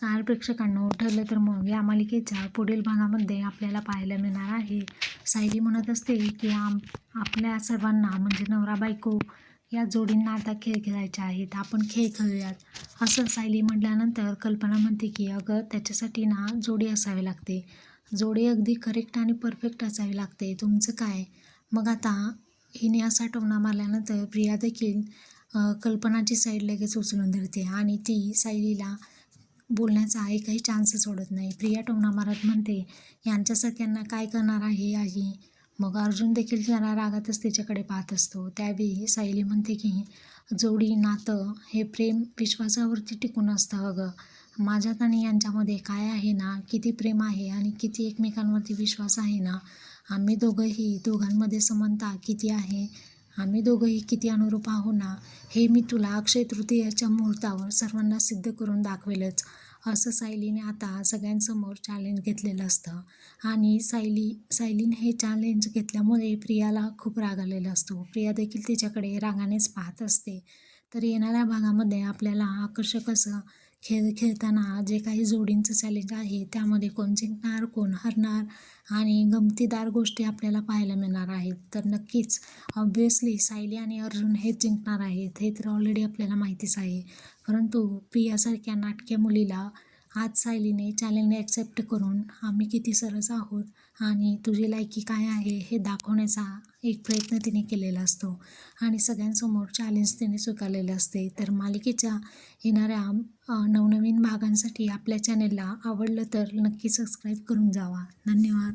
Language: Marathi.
नमस्कार प्रेक्षकांनो. ठरलं तर मग या मालिकेच्या पुढील भागामध्ये आपल्याला पाहायला मिळणार आहे. सायली म्हणत असते की आम आपल्या सर्वांना म्हणजे नवरा बायको या जोडींना आता खेळ खेळायचे आहेत. आपण खेळ खेळूयात. असं सायली म्हटल्यानंतर कल्पना म्हणते की अगं त्याच्यासाठी ना जोडी असावी लागते. जोडी अगदी करेक्ट आणि परफेक्ट असावी लागते. तुमचं काय? मग आता हिने असा टोमणा मारल्यानंतर प्रिया देखील कल्पनाची साईड लगेच उचलून धरते आणि ती सायलीला बोलण्याचा एकही चान्स सोडत नाही. प्रिया टोमणा मारत म्हणते यांच्यासारख्यांना काय करणार आहे आई? मग अर्जुन देखील जरा रागातच तिच्याकडे पाहत असतो. त्यावेळी सायली म्हणते की जोडी नातं हे प्रेम विश्वासावरती टिकून असतं अगं. माझ्यात आणि यांच्यामध्ये काय आहे ना? किती प्रेम आहे आणि किती एकमेकांवरती विश्वास आहे ना? आम्ही दोघंही दोघांमध्ये समानता किती आहे? आम्ही दोघंही किती अनुरूप आहो ना हे मी तुला अक्षय तृतीयाच्या मुहूर्तावर सर्वांना सिद्ध करून दाखवेलच. असं सायलीने आता सगळ्यांसमोर चॅलेंज घेतलेलं असतं. आणि सायली सायलीने हे चॅलेंज घेतल्यामुळे प्रियाला खूप राग आलेला असतो. प्रिया देखील तिच्याकडे रागानेच पाहत असते. तर येणाऱ्या भागामध्ये आपल्याला आकर्षक असं खेळ खेळताना जे काही जोडींचं चॅलेंज आहे त्यामध्ये कोण जिंकणार कोण हरणार आणि गमतीदार गोष्टी आपल्याला पाहायला मिळणार आहेत. तर नक्कीच ऑब्वियसली सायली आणि अर्जुन हेच जिंकणार आहेत हे तर ऑलरेडी आपल्याला माहितीच आहे. परंतु प्रियासारख्या नाटक्या मुलीला आज सायलीने चॅलेंज ॲक्सेप्ट करून आम्ही किती सरस आहोत आणि तुझी लायकी काय आहे हे दाखवण्याचा एक प्रयत्न तिने केलेला असतो. आणि सगळ्यांसमोर चॅलेंज तिने स्वीकारलेलं असते. तर मालिकेच्या येणाऱ्या नवनवीन भागांसाठी आपल्या चॅनेलला आवडलं तर नक्की सबस्क्राईब करून जावा. धन्यवाद.